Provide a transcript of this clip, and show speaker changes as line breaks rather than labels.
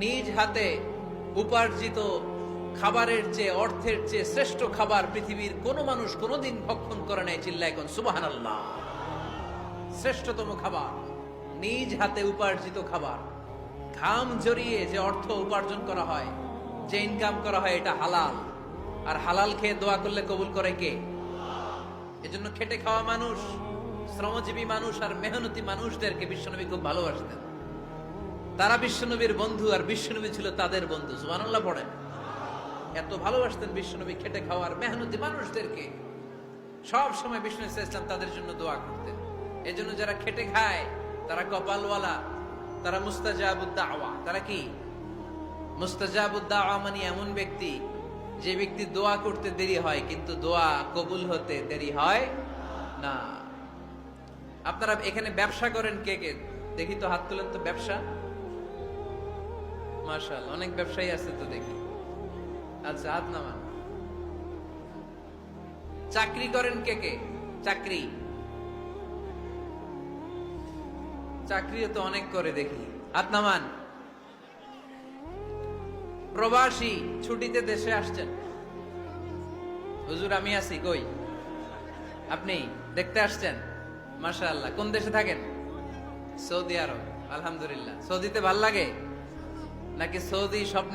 নিজ হাতে উপার্জিত খাবারের চেয়ে অর্থের চেয়ে শ্রেষ্ঠ খাবার পৃথিবীর কোনো মানুষ কোনোদিন ভক্ষণ করে নাই চিল্লা এখন সুবাহান আল্লাহ শ্রেষ্ঠতম খাবার, নিজ হাতে উপার্জিত খাবার। ঘাম জড়িয়ে যে অর্থ উপার্জন করা হয়, যে ইনকাম করা হয় এটা হালাল। আর হালাল খেয়ে দোয়া করলে কবুল করে কে? এজন্য খেটে খাওয়া মানুষ, শ্রমজীবী মানুষ আর মেহনতি মানুষদেরকে বিশ্বনবী খুব ভালোবাসতেন। তারা বিশ্বনবীর বন্ধু আর বিশ্বনবী ছিল তাদের বন্ধু, সুবহানাল্লাহ পড়েন। এত ভালোবাসতেন বিশ্বনবী খেটে খাওয়ার মেহনতি মানুষদেরকে। সব সময় বিষ্ণু ইসলাম তাদের জন্য দোয়া করতেন। এজন্য যারা খেটে খায়, তারা কপালওয়ালা, তারা মুস্তাজাবুদ্দাওয়া। তারা কি? মুস্তাজাবুদ্দাওয়া মানে এমন ব্যক্তি, যে ব্যক্তি দোয়া করতে দেরি হয়, কিন্তু দোয়া কবুল হতে দেরি হয় না। আপনারা এখানে ব্যবসা করেন কে কে? দেখি তো হাত তুলেন তো ব্যবসা। মার্শাল অনেক ব্যবসায়ী আছে তো দেখি। আচ্ছা হাত নামান চাকরি করেন কে কে? চাকরি। চাকরিও তো অনেক করে দেখি। হাত নামান। প্রবাসী, ছুটিতে দেশে আসছেন। হুজুর, আমি আছি, কই? আপনি দেখতে আসছেন? আল্লাহ কোন দেশে থাকেন? সৌদি আরব, আলহামদুলিল্লাহ। সৌদিতে ভালো লাগে? নাকি সৌদি স্বপ্ন